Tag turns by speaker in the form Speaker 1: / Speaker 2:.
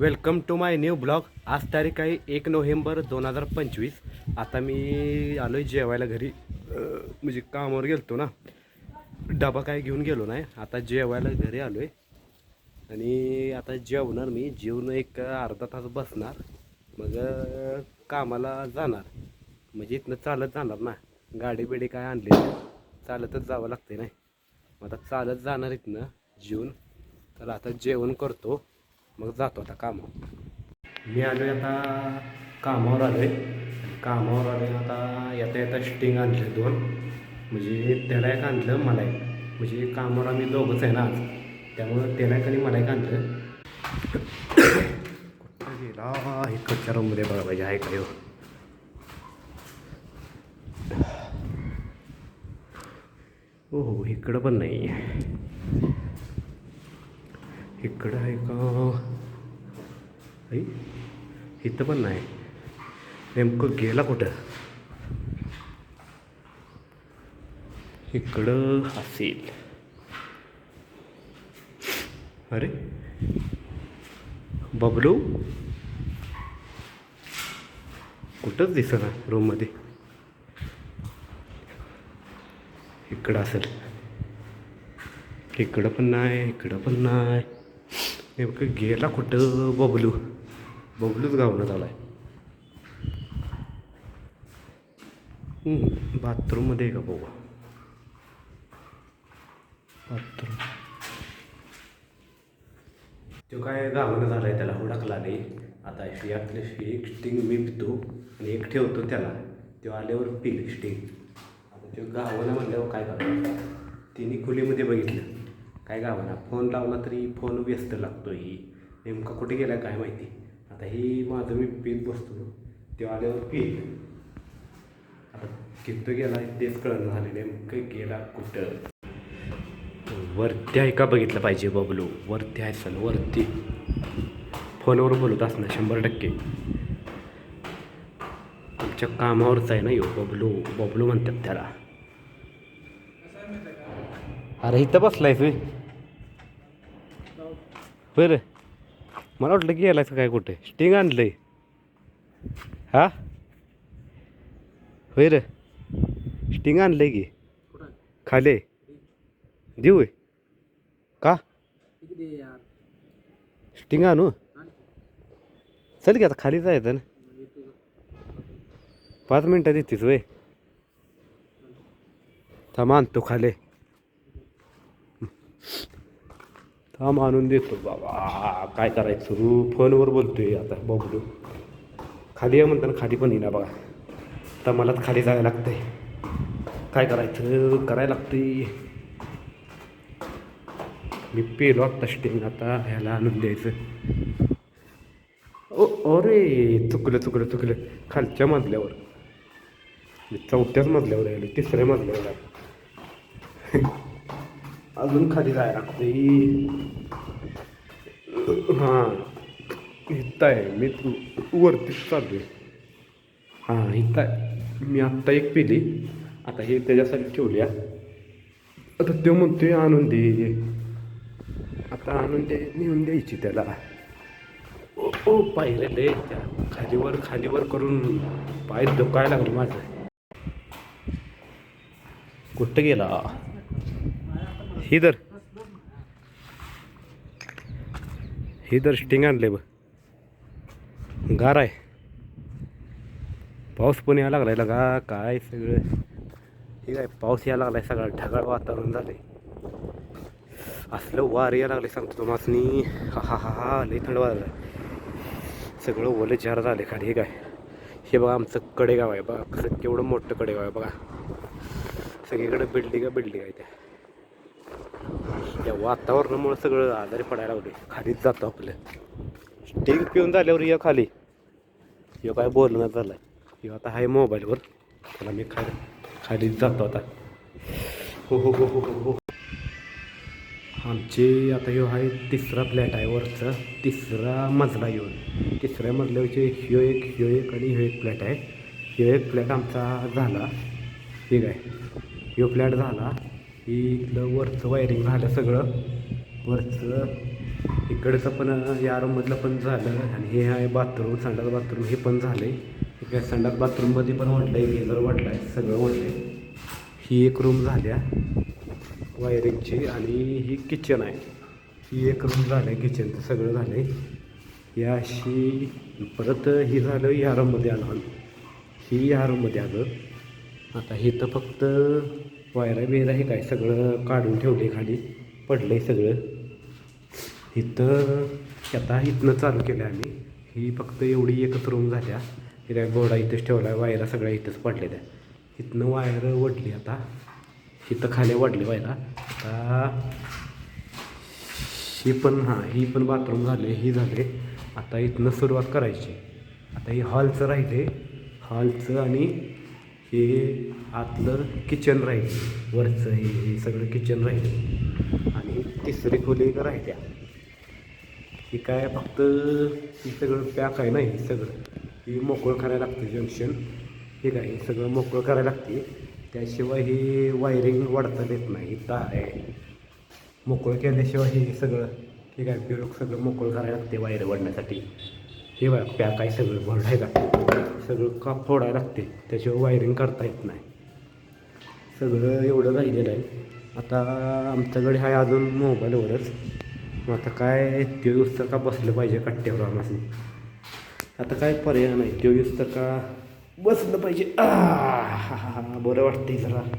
Speaker 1: Welcome to my new blog. आज तारीख आहे एक नोव्हेंबर दोन हजार पंचवीस. आता मी आलो आहे जेवायला घरी. म्हणजे कामावर गेलतो ना. डबा काय घेऊन गेलो नाही. आता जेवायला घरी आलो आहे आणि आता जेवणार मी. जेवण एक अर्धा तास बसणार. मग कामाला जाणार. म्हणजे इथनं चालत जाणार ना. गाडी बिडी काय आणली नाही. चालतच जावं लागते नाही. मग आता चालत जाणार इथनं जेवून. तर आता जेवण करतो. मग जातो आता कामावर. मी आलो आता कामावर आलो आहे कामावर आलो आता येता येता स्टिंग आणले दोन. म्हणजे त्याला एक आणलं मला एक. म्हणजे कामावर आम्ही दोघंच आहे ना आज. त्यामुळं त्याला एक आणि मला एक आणलं कुठं गेला? इकडच्या रूममध्ये बघा पाहिजे. आहे का हो हो इकडं पण नाही. आहे इकडं आहे का? आई इथं पण नाही. नेमकं गेला कुठं? इकडं असेल. अरे बबलू? कुठंच दिसना रूममध्ये. इकडं असेल. इकडं पण नाही इकडं पण नाही. नेमकं गेला कुठं बबलू? बबलूच गावनं झालाय. बाथरूममध्ये आहे का बाबा? बाथरूम तो काय गावानं झालाय त्याला हुडाकला नाही. आता यातले एक स्टिंग मी पितो आणि एक ठेवतो त्याला. तो आल्यावर पिल स्टिंग आता तो गावानं म्हणल्यावर काय करणार तिने खोलीमध्ये बघितलं. काय गावाना फोन लावला तरी फोन व्यस्त लागतो ही नेमका कुठे गेला काय माहिती? आता ही माझं मी पीत बसतो. ते आल्यावर पीत. आता किती गेला तेच कळणं झाले नेमकं गेला कुठं? वरती आहे का बघितलं पाहिजे बबलू? वरती आहे वरती. फोनवर बोलत असणार शंभर टक्के. आमच्या कामावरच आहे ना यो बबलू? बबलू म्हणतात त्याला. अरे इथं बसलाय तुम्ही बरं. मला वाटलं की गेलायचं काय कुठे? स्टिंग आणलं आहे हा? होय रे. स्टिंग आहे की. खाले. देऊ का? स्टिंग आणू? चल की आता खाली जायचं ना. पाच मिनटात येतेस वय थांब आणतो खाले. काम आणून देतो बाबा. काय करायचं? रू फोनवर बोलतोय आता बबलू. खाली आहे म्हणताना खाली पण येईना बघा. आता मलाच खाली जायला लागतंय. काय करायचं? करायला लागतंय. मी पेलो आत्ता स्टिंग आता ह्याला आणून द्यायचं. ओ अरे चुकलं चुकलं चुकलं. खालच्या मजल्यावर. चौथ्याच मजल्यावर आलो तिसऱ्या मजल्यावर आलो. अजून खाली जायला लागते हां. इथं आहे. मी तू- वरतीच चालू आहे हां इथं आहे. मी आत्ता एक पिली. आता हे त्याच्यासाठी ठेवली आहे. आता तो म्हणतोय आणून दे. आता आणून दे नेऊन द्यायची त्याला. ओ पाहिले त्या. खालीवर खालीवर करून पाय दुखायला लागलं माझं. कुठं गेला? हिदर हिदर स्टिंग आणले ब गार आहे. पाऊस पण यायला लागलाय लगा काय सगळं. ठीक आहे पाऊस यायला लागलाय सगळं ढगाळ वातावरण झालंय. असलं वार यायला लागले सांगतो तुम्हाला हा हा हा हा लई थंड वाजलं सगळं ओले जार झाले खाली हे काय. हे बघा आमचं कडेगाव आहे बघा. कसं केवढं मोठं कडेगाव आहे बघा. सगळीकडे बिल्डिंग बिल्डिंग आहे त्या. त्या वातावरणामुळे सगळं आजारी पडायला लागले खालीच जातो आपलं. स्टिंग पिऊन झाल्यावर या खाली. यो काय बोलणं झालं आहे यो आता आहे मोबाईलवर. त्याला मी खाली खालीच जातो आता. हो हो हो हो हो हो. आमचे आता ह्यो आहे तिसरा फ्लॅट आहे वरचा. तिसरा मजला येऊन तिसऱ्या मजल्यावरचे ह्यो एक ह्यो एक आणि ह्यो एक फ्लॅट आहे. ह्यो एक फ्लॅट आमचा झाला. ठीक आहे. ह्यो फ्लॅट झाला. की इथलं वरचं वायरिंग झालं सगळं. वरचं इकडचं पण या रूममधलं पण झालं आणि हे आहे बाथरूम संडास बाथरूम हे पण झालं आहे इकडे संडास बाथरूममध्ये पण वाटलं आहे गेजर वाटलं आहे सगळं वाटलं आहे ही एक रूम झाल्या वायरिंगची आणि ही किचन आहे. ही एक रूम झालं आहे किचनचं सगळं झालं आहे या अशी परत ही झालं या रूममध्ये आलं. ही या रूममध्ये आलं. आता हे तर फक्त वायरा बिरा हे काय सगळं काढून ठेवले खाली. पडलं आहे सगळं. इथं आता इथनं चालू केलं आम्ही. ही फक्त एवढी एकच रूम झाल्या. हे काय गोडा इथंच ठेवला आहे वायरा सगळ्या इथंच पडलेल्या इथनं वायर वडली आता. इथं खाली वाढली वायरा. आता ही पण हां ही पण बाथरूम झाले ही झाले. आता इथनं सुरुवात करायची. आता ही हॉलचं राहिले हॉलचं आणि हे आतलं किचन राहील. वरचं हे हे सगळं किचन राहील. आणि तिसरी खोली एक राहिल्या ही काय फक्त ही सगळं पॅक आहे ना हे सगळं. ही मोकळं करायला लागतं जंक्शन हे काय हे सगळं मोकळं करायला लागते. त्याशिवाय हे वायरिंग वाढता येत नाही तार आहे. मोकळं केल्याशिवाय हे सगळं ठीक आहे बिरोक सगळं मोकळं करायला लागते वायर वाढण्यासाठी. हे बघा पॅक आहे सगळं भरड आहे का? सगळं का फोडायला लागते? त्याशिवाय वायरिंग करता येत नाही. सगळं एवढं राहिलेलं आहे. आता आमच्याकडे आहे अजून मोबाईलवरच. मग आता काय त्यो तेवीस तर का बसलं पाहिजे कट्ट्यावर आम्हाला आता काय पर्याय नाही. तेवीस तर का बसलं पाहिजे? आ, हा, हा, हा, बरं वाटतंय जरा.